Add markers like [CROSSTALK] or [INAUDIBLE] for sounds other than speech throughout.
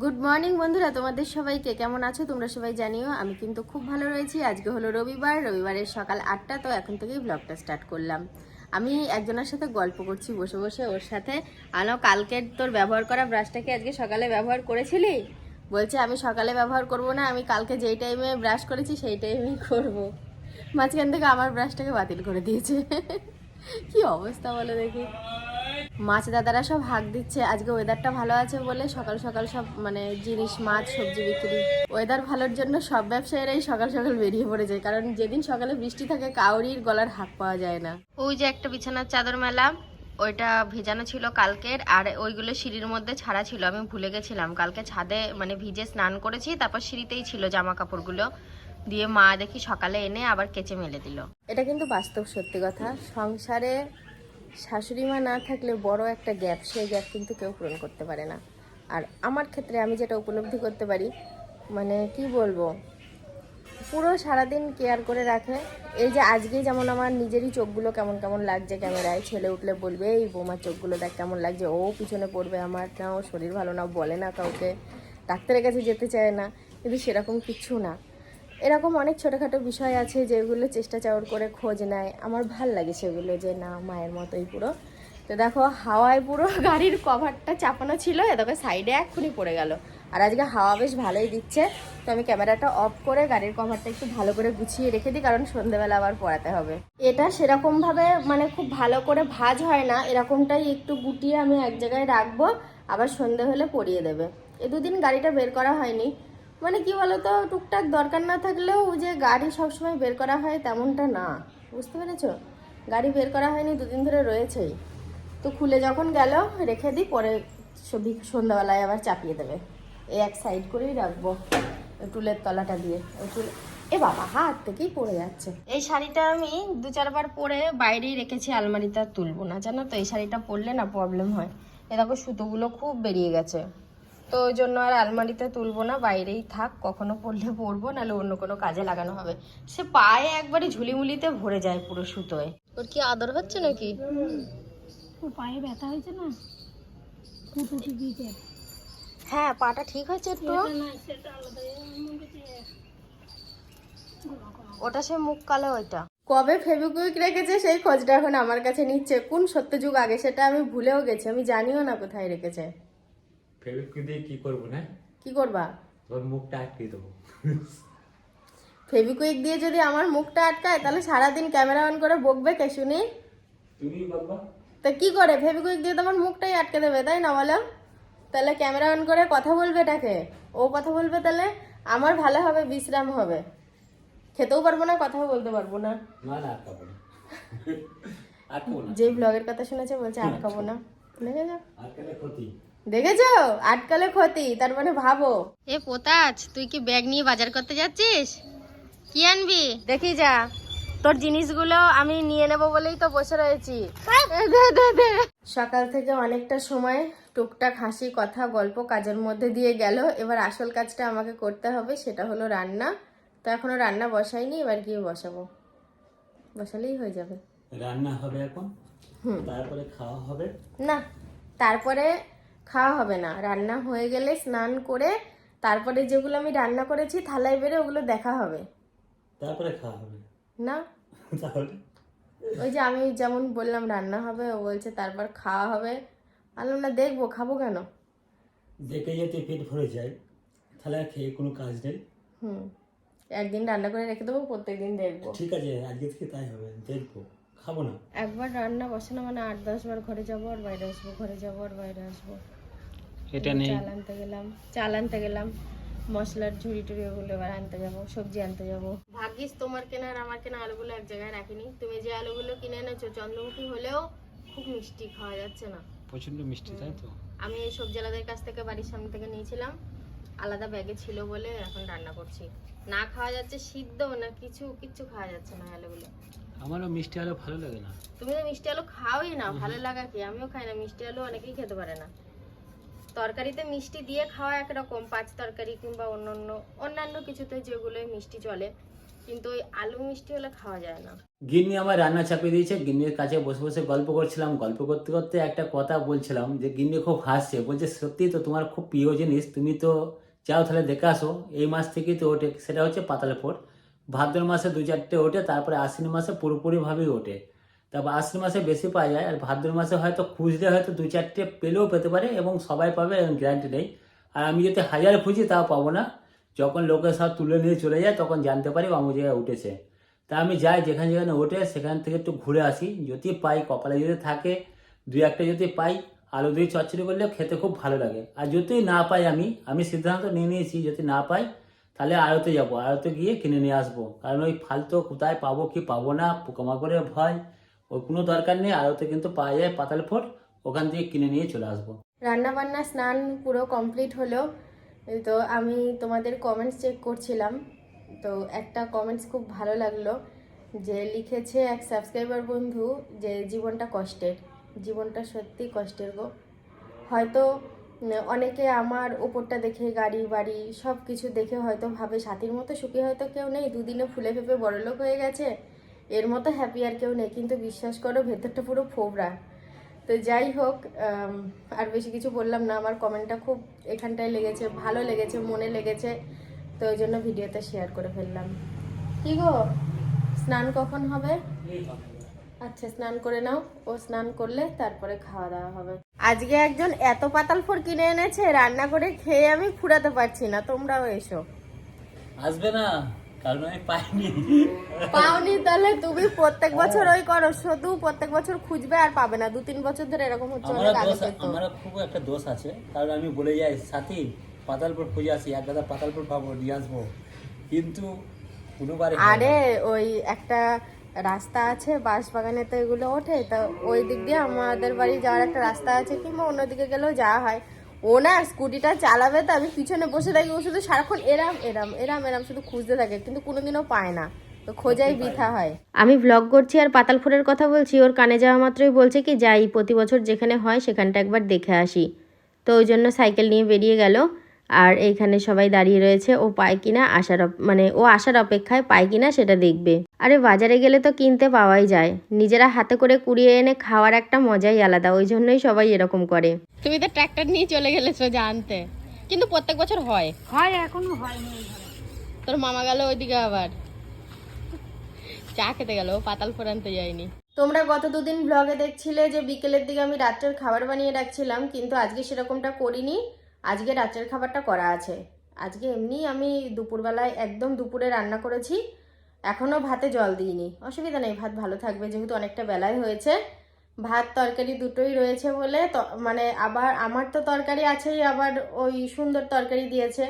Good morning বন্ধুরা, তোমাদের সবাইকে কেমন আছো? তোমরা সবাই জানিও, আমি কিন্তু খুব ভালো রয়েছি। আজকে হলো রবিবার, রবিবারের সকাল আটটা, তো এখন থেকেই ব্লগটা স্টার্ট করলাম। আমি একজনের সাথে গল্প করছি, বসে বসে ওর সাথে। আলো কালকের তোর ব্যবহার করা ব্রাশটাকে আজকে সকালে ব্যবহার করেছিলি? বলছে, আমি সকালে ব্যবহার করব না, আমি কালকে যেই টাইমে ব্রাশ করেছি, সেই টাইমেই করব। মাঝখান থেকে আমার ব্রাশটাকে বাতিল করে দিয়েছে। [LAUGHS] কি অবস্থা বলো দেখি। মাছ দাদারা সব হাঁক দিচ্ছে আজকে ওয়েদারটা ভালো আছে বলে সকাল সকাল সব মানে জিনিস মাছ সবজি বিক্রি। ওয়েদার ভালোর জন্য সব ব্যবসায়ীরাই সকাল সকাল বেরিয়ে পড়ে যায় কারণ যেদিন সকালে বৃষ্টি থাকে কাউরির গলার হাঁক পাওয়া যায় না। ওই যে একটা বিছানার চাদর মেলা ওইটা ভেজানো ছিল কালকের আর ওইগুলো সিঁড়ির মধ্যে ছাড়া ছিল আমি ভুলে গেছিলাম। কালকে ছাদে মানে ভিজে স্নান করেছি তারপর সিঁড়িতেই ছিল জামা কাপড়গুলো দিয়ে মা দেখি সকালে এনে আবার কেচে মেলে দিল। এটা কিন্তু বাস্তব সত্যি কথা। সংসারে শাশুড়ি মা না থাকলে বড় একটা গ্যাপ, সেই গ্যাপ কিন্তু কেউ পূরণ করতে পারে না। আর আমার ক্ষেত্রে আমি যেটা উপলব্ধি করতে পারি মানে কি বলব, পুরো সারাদিন কেয়ার করে রাখে। এই যে আজকেই যেমন আমার নিজেরই চোখগুলো কেমন কেমন লাগছে ক্যামেরায়, ছেলে উঠলে বলবে, এই বৌমার চোখগুলো দেখ কেমন লাগছে। ও পিছনে পড়বে আমার, না, ও শরীর ভালো না বলে না কাউকে। ডাক্তারের কাছে যেতে চায় না, কিন্তু সেরকম কিচ্ছু না। এরকম অনেক ছোটোখাটো বিষয় আছে যেগুলো চেষ্টা চাওয়ার করে খোঁজ নেয়। আমার ভালো লাগে সেগুলো যে, না, মায়ের মতোই পুরো। তো দেখো, হাওয়ায় পুরো [LAUGHS] গাড়ির কভারটা চাপানো ছিল, এ দেখো, সাইডে এক্ষুনি পড়ে গেল। আর আজকে হাওয়া বেশ ভালোই দিচ্ছে, তো আমি ক্যামেরাটা অফ করে গাড়ির কভারটা একটু ভালো করে গুছিয়ে রেখে দিই, কারণ সন্ধেবেলা আবার পড়াতে হবে। এটা সেরকমভাবে মানে খুব ভালো করে ভাজ হয় না, এরকমটাই একটু গুটিয়ে আমি এক জায়গায় রাখব, আবার সন্ধে হলে পরিয়ে দেবে। এ দুদিন গাড়িটা বের করা হয়নি। মানে কি বলতো, টুকটাক দরকার না থাকলেও যে গাড়ি সবসময় বের করা হয় তেমনটা না, বুঝতে পেরেছ? গাড়ি বের করা হয়নি, দুদিন ধরে রয়েছেই। তো খুলে যখন গেল, রেখে দিই, পরে সন্ধ্যাবেলায় আবার চাপিয়ে দেবে। এই এক সাইড করেই রাখব টুলের তলাটা দিয়ে। ওই টুল এ বাবা, হাত থেকেই পড়ে যাচ্ছে। এই শাড়িটা আমি দু চারবার পরে বাইরেই রেখেছি, আলমারিতে আর তুলবো না। জানো তো, এই শাড়িটা পরলে না প্রবলেম হয়। এ দেখো, সুতোগুলো খুব বেরিয়ে গেছে। তো ওই জন্য আর আলমারিতে তুলবো না বাইরেই থাক কখনো পড়লে পরবো নাহলে অন্য কোনো কাজে লাগানো হবে। সে পায়ে একবারে ঝুলিমুলিতে ভরে যায় পুরো সুতোয়। ওর কি আদর হচ্ছে নাকি? ও পায়ে ব্যথা হয়েছে না? হ্যাঁ পাটা ঠিক হয়েছে একটু না সেটা আলাদা এমন কিছু ওটা সে মুখ কালো ওইটা। কবে ফেবিকুইক রেখেছে সেই খোঁজটা এখন আমার কাছে নিচ্ছে? কোন সত্যযুগ আগে? সেটা আমি ভুলেও গেছি আমি জানিও না কোথায় রেখেছে। ফেবিকুইক দিয়ে কি করব না কি করবা? তোর মুখটা আটকে দেবো। ফেবিকুইক দিয়ে যদি আমার মুখটা আটকায় তাহলে সারাদিন ক্যামেরা অন করে বকবে কে শুনি? তুমি বাবা তা কি করে? ফেবিকুইক দিয়ে তোমার মুখটাই আটকে দেবে তাই না বলো? তাহলে ক্যামেরা অন করে কথা বলবে এটাকে ও কথা বলবে তাহলে আমার ভালো হবে বিশ্রাম হবে। খেতেও পারব না কথাও বলতে পারব না। না না আটকাবো না। যে ব্লগের কথা শুনেছে বলছে আটকাবো না। দেখেছ আটকালে ক্ষতি। দেখেছ? আটকালে ক্ষতি তার মানে ভাবো। এ পোতাজ তুই কি ব্যাগ নিয়ে বাজার করতে যাচ্ছিস? কি আনবি? দেখি যা। তোর জিনিসগুলো আমি নিয়ে নেব বলেই তো বসে রয়েছি। সকাল থেকে অনেকটা সময় টুকটাক হাসি কথা গল্প কাজের মধ্যে দিয়ে গেল। এবার আসল কাজটা আমাকে করতে হবে সেটা হলো রান্না। তো এখনও রান্না বসাইনি এবার গিয়ে বসাবো। বসালেই হয়ে যাবে। রান্না হবে এখন? তারপরে খাওয়া হবে? না তারপরে খাওয়া হবে না। রান্না হয়ে গেলে স্নান করে তারপরে যেগুলো আমি রান্না করেছি থালায় বেড়ে ওগুলো দেখা হবে। তারপরে খাওয়া হবে? না। [LAUGHS] তাহলে? ওই যে আমি যেমন বললাম রান্না হবে ও বলছে তারপর খাওয়া হবে। বললাম না দেখব খাব কেন? দেখে যেতে পেট ভরে যায় তাহলে খেয়ে কোনো কাজ নেই। হুম। একদিন রান্না করে রেখে দেবো প্রত্যেকদিন দেখব। ঠিক আছে আজকে থেকে তাই হবে দেখব। খাব না। একবার রান্না বসানো মানে আট দশ বার ঘরে যাব আর বাইরে আসব ঘরে যাব আর বাইরে আসব। এটা নেই। চাল আনতে গেলাম চাল আনতে গেলাম। মশলার ঝুড়ি টুড়ি ওগুলো এবার আনতে যাব সবজি আনতে যাব। ভাগ্যিস তোমার কেনা আর আমার কেনা আলুগুলো এক জায়গায় রাখিনি। তুমি যে আলুগুলো কিনে এনেছো চন্দ্রমুখী হলেও খুব মিষ্টি খাওয়া যাচ্ছে না। প্রচণ্ড মিষ্টি তাই তো? আমি এই সবজি আলাদের কাছ থেকে বাড়ির সামনে থেকে নিয়েছিলাম। আলাদা ব্যাগে ছিল বলে এখন রান্না করছি। না খাওয়া যাচ্ছে সিদ্ধ না কিছু কিচ্ছু খাওয়া যাচ্ছে না আলুগুলো। আমারও মিষ্টি আলু ভালো লাগে না। তুমি তো মিষ্টি আলু খাওই না ভালো লাগা কি? আমিও খাই না মিষ্টি আলু অনেকেই খেতে পারে না। তরকারিতে মিষ্টি দিয়ে খাওয়া একরকম পাঁচ তরকারি কিংবা অন্যান্য অন্যান্য কিছুতে যেগুলো মিষ্টি চলে কিন্তু ওই আলু মিষ্টি হলে খাওয়া যায় না। গিন্নি আমার রান্না চাপিয়ে দিয়েছে গিন্নির কাছে বসে বসে গল্প করছিলাম গল্প করতে করতে একটা কথা বলছিলাম যে গিন্নি খুব হাসছে বলছে সত্যি তো তোমার খুব প্রিয় জিনিস তুমি তো যাও তাহলে দেখে আসো এই মাস থেকেই তো ওঠে সেটা হচ্ছে পাতাল ফোট ভাদ্র মাসে দু চারটে ওঠে, তারপরে আশ্বিন মাসে পুরোপুরিভাবেই ওঠে। তারপর আশ্বিন মাসে বেশি পাওয়া যায়, আর ভাদ্র মাসে হয়তো খুঁজলে হয়তো দু চারটে পেলেও পেতে পারে এবং সবাই পাবে গ্যারান্টি নেই। আর আমি যদি হাজার খুঁজি তাও পাবো না। যখন লোকের সব তুলে নিয়ে চলে যায়, তখন জানতে পারি অমুক জায়গায় উঠেছে। তা আমি যাই, যেখানে যেখানে ওঠে, সেখান থেকে একটু ঘুরে আসি। যদি পাই, কপালে যদি থাকে, দুই একটা যদি পাই, আলু দিয়ে চচ্চড়ি করলে খেতে খুব ভালো লাগে। আর যদি না পাই আমি আমি সিদ্ধান্ত নিয়ে নিয়েছি, যদি না পাই তাহলে আড়তে যাব আড়তে গিয়ে কিনে নিয়ে আসব। কারণ ওই ফালতু কোথায় পাবো, কি পাবো না, পোকামাকড়ের ভয়, ওর কোনো দরকার নেই। আড়তে কিন্তু পাওয়া যায় পাতাল ফোট ওখান থেকে কিনে নিয়ে চলে আসব। রান্না বান্না স্নান পুরো কমপ্লিট হলো। তো আমি তোমাদের কমেন্টস চেক করছিলাম। তো একটা কমেন্টস খুব ভালো লাগল যে লিখেছে এক সাবস্ক্রাইবার বন্ধু যে জীবনটা কষ্টের। জীবনটা সত্যি কষ্টের গো। হয়তো অনেকে আমার ওপরটা দেখে, গাড়ি, বাড়ি সব কিছু দেখে হয়তো ভাবে, সাথীর মতো সুখী হয়তো কেউ নেই, দুদিনে ফুলে ফেপে বড়লোক হয়ে গেছে, এর মতো হ্যাপি আর কেউ নেই, কিন্তু বিশ্বাস করো, ভেতরটা পুরো ফোবরা। তো যাই হোক আর বেশি কিছু বললাম না, আমার কমেন্টটা খুব এখানটায় লেগেছে, ভালো লেগেছে, মনে লেগেছে, তো ওই জন্য ভিডিওতে শেয়ার করে ফেললাম। কি গো? স্নান কখন হবে? আচ্ছা স্নান করে নাও। ও স্নান করলে তারপরে খাওয়া দাওয়া হবে। আজকে একজন এত পাতাল ফোর কিনে এনেছে রান্না করে খেয়ে আমি ফুরাতে পারছি না। তোমরাও এসো। আসবে না কারণ আমি পাইনি। পাওনি তাহলে তুমি প্রত্যেক বছর ওই করো শুধু প্রত্যেক বছর খুঁজবে আর পাবে না। দু তিন বছর ধরে এরকম হচ্ছে অনেক আগে। খুব একটা দোষ আছে কারণ আমি বলে যাই সাথী পাতালপুর খুঁজে আসি এক গাদা পাতালপুর পাবো নিয়ে আসব। কিন্তু কোনোবারে আরে ওই একটা রাস্তা আছে বাঁশ বাগানে তো এগুলো ওঠে। তো ওই দিক দিয়ে আমাদের বাড়ি যাওয়ার একটা রাস্তা আছে কিংবা অন্যদিকে গেলেও যাওয়া হয়। ও না স্কুটিটা চালাবে তো আমি পিছনে বসে থাকি ও শুধু সারাক্ষণ এরাম এরাম এরাম এরাম শুধু খুঁজতে থাকে কিন্তু কোনোদিনও পায় না। তো খোঁজাই বৃথা হয়। আমি ব্লগ করছি আর পাতালপুরের কথা বলছি ওর কানে যাওয়া মাত্রই বলছে কি যাই প্রতি বছর যেখানে হয় সেখানটা একবার দেখে আসি। তো ওই জন্য সাইকেল নিয়ে বেরিয়ে গেল। আর এইখানে সবাই দাঁড়িয়ে রয়েছে। ও পায় কিনা আসার অপ- মানে ও আসার অপেক্ষায় পায় কিনা সেটা দেখবে। আরে বাজারে গেলে তো কিনতে পাওয়াই যায়। নিজেরা হাতে করে কুড়িয়ে এনে খাওয়ার একটা মজাই আলাদা। ওই জন্যই সবাই এরকম করে। তুমি তো ট্র্যাক্টর নিয়ে চলে গেলে সোজা আনতে কিন্তু প্রত্যেক বছর হয়। হয় এখনও ঘরে। তোর মামা গেল ওইদিকে আবার। চা খেতে গেল পাতাল ফোরানতে যায়নি। তোমরা গত দুদিন ব্লগে দেখছিলে যে বিকেলের দিকে আমি রাত্রের খাবার বানিয়ে রাখছিলাম কিন্তু আজকে সেরকমটা করিনি। আজকে রাত্রের খাবারটা করা আছে। আজকে এমনি আমি দুপুরবেলায় একদম দুপুরে রান্না করেছি, এখনও ভাতে জল দিইনি। অসুবিধা নেই, ভাত ভালো থাকবে, যেহেতু অনেকটা বেলায় হয়েছে। ভাত, তরকারি দুটোই রয়েছে বলে মানে আবার আমার তো তরকারি আছেই, আবার ওই সুন্দর তরকারি দিয়েছে।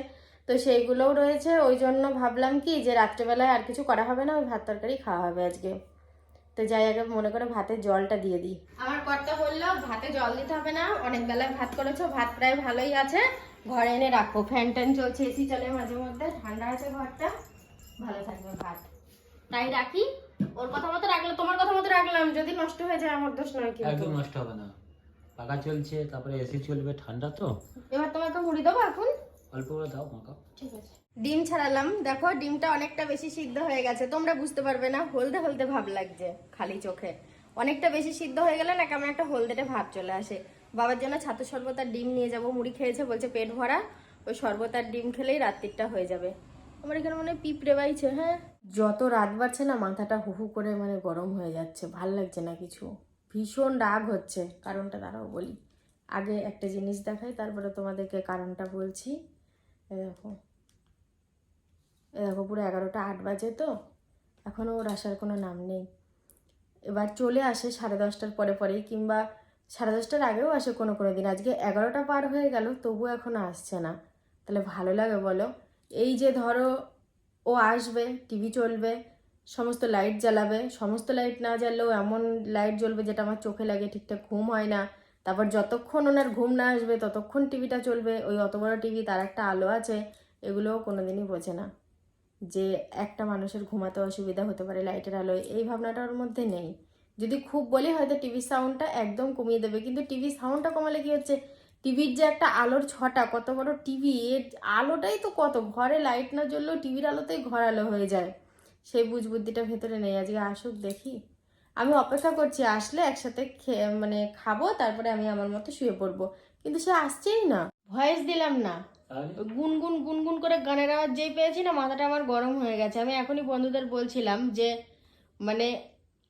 তো সেইগুলোও রয়েছে, ওই জন্য ভাবলাম কি যে রাত্রেবেলায় আর কিছু করা হবে না, ওই ভাত, তরকারি খাওয়া হবে আজকে। তো যাই আগে মনে করে ভাতের জলটা দিয়ে দিই। আমার কর্তা বলল ভাতে জল দিতে হবে না অনেক বেলায় ভাত করেছ ভাত প্রায় ভালোই আছে। ঘরে এনে রাখো। ফ্যান ট্যান চলছে এসি চলে মাঝে মধ্যে ঠান্ডা আছে ঘরটা। ভালো থাকবে ভাত। তাই রাখি। ওর কথা মতো রাখলে তোমার কথা মতো রাখলাম। যদি নষ্ট হয়ে যায় আমার দোষ নয় কিন্তু। একদম নষ্ট হবে না। পাকা চলছে তারপরে এসি চলবে ঠান্ডা তো। এবার তোমাকে মুড়ি দেবো এখন? ডিম ছাড়ালাম। দেখো, ডিমটা অনেকটা বেশি সিদ্ধ হয়ে গেছে। তোমরা বুঝতে পারবে না, হলদে হলদে ভাব লাগছে খালি চোখে। অনেকটা বেশি সিদ্ধ হয়ে গেলে না কেমন একটা হলদেটে ভাব চলে আসে। বাবার জন্য ছাতু শরবত আর ডিম নিয়ে যাব। মুড়ি খেয়েছে, বলছে পেট ভরা। ওই শরবত আর ডিম খেলেই রাত্রিটা হয়ে যাবে। আমার এখানে মনে হয় পিঁপড়ে বাইছে হ্যাঁ? যত রাত বাড়ছে না, মাথাটা হু হু করে মানে গরম হয়ে যাচ্ছে। ভালো লাগছে না কিছু। ভীষণ রাগ হচ্ছে। কারণটা দাঁড়াও বলি। আগে একটা জিনিস দেখাই, তারপরে তোমাদেরকে কারণটা বলছি। দেখো। এ দেখো, পুরো এগারোটা আট বাজে তো। এখনও ওর আসার কোনো নাম নেই। এবার চলে আসে সাড়ে দশটার পরে পরেই, কিংবা সাড়ে দশটার আগেও আসে কোনো কোনো দিন। আজকে এগারোটা পার হয়ে গেল, তবুও এখনও আসছে না। তাহলে ভালো লাগে বলো। এই যে ধরো, ও আসবে, টিভি চলবে, সমস্ত লাইট জ্বালাবে। সমস্ত লাইট না জ্বাললেও এমন লাইট জ্বলবে যেটা আমার চোখে লাগে, ঠিকঠাক ঘুম হয় না। তারপর যতক্ষণ ওনার ঘুম না আসবে, ততক্ষণ টিভিটা চলবে, ওই অত বড় টিভি, তার একটা আলো আছে, এগুলোও কোনোদিনই বোঝে না। যে একটা মানুষের ঘুমাতে অসুবিধা হতে পারে লাইটের আলোয়, এই ভাবনাটা ওর মধ্যে নেই। যদি খুব বলি, হয়তো টিভির সাউন্ডটা একদম কমিয়ে দেবে, কিন্তু টিভি সাউন্ডটা কমালে কি হচ্ছে? টিভির যে একটা আলোর ছটা, কত বড় টিভি, এর আলোটাই তো কত, ঘরে লাইট না জ্বললেও টিভির আলোতেই ঘর আলো হয়ে যায়। সেই বুঝ বুদ্ধিটা ভেতরে নেই, আজকে আসুক দেখি। আমি অপেক্ষা করছি আসলে একসাথে খেয়ে মানে খাব তারপরে আমি আমার মতো শুয়ে পড়ব। কিন্তু সে আসছেই না। ভয়েস দিলাম না। গুনগুন গুনগুন করে গানের আওয়াজ যেই পেয়েছি না মাথাটা আমার গরম হয়ে গেছে। আমি এখনই বন্ধুদের বলছিলাম যে মানে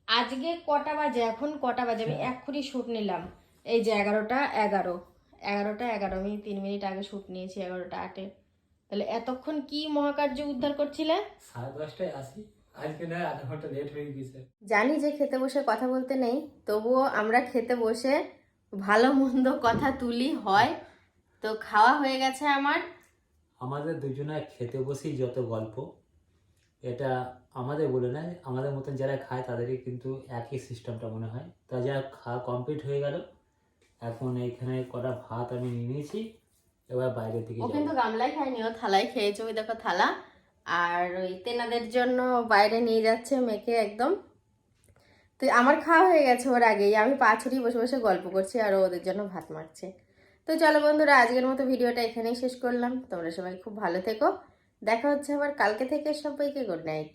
আজকে কটা বাজে? এখন কটা বাজে? আমি এক্ষুনি শ্যুট নিলাম। এই যে এগারোটা এগারো। এগারোটা এগারো। আমি তিন মিনিট আগে শ্যুট নিয়েছি এগারোটা আটে। তাহলে এতক্ষণ কি মহাকার্য উদ্ধার করছিলে? সাড়ে দশটায় আসি। আজকে না আধা ঘণ্টা লেট হয়ে গেছে। জানি যে খেতে বসে কথা বলতে নেই তবুও আমরা খেতে বসে ভালো মন্দ কথা তুলি হয়। তো খাওয়া হয়ে গেছে আমার। আমাদের দুজনে খেতে বসেই যত গল্প এটা আমাদের বলে না আমাদের মতন যারা খায় তাদেরই কিন্তু একই সিস্টেমটা মনে হয়। তা যা খাওয়া কমপ্লিট হয়ে গেল। এখন এইখানে কটা ভাত আমি নিয়ে নিয়েছি এবার বাইরের দিকে ও কিন্তু গামলায় খায়নি ও থালায় খেয়েছে ওই দেখো থালা। আর ওই তেনাদের জন্য বাইরে নিয়ে যাচ্ছে মেয়েকে একদম। তো আমার খাওয়া হয়ে গেছে ওর আগেই। আমি পা ছড়িয়ে বসে বসে গল্প করছি আর ওদের জন্য ভাত মারছে। তো চলো বন্ধুরা, আজকের মতো ভিডিওটা এখানেই শেষ করলাম। তোমরা সবাই খুব ভালো থেকো। দেখা হচ্ছে আবার কালকে থেকে সবাইকে গুড নাইট।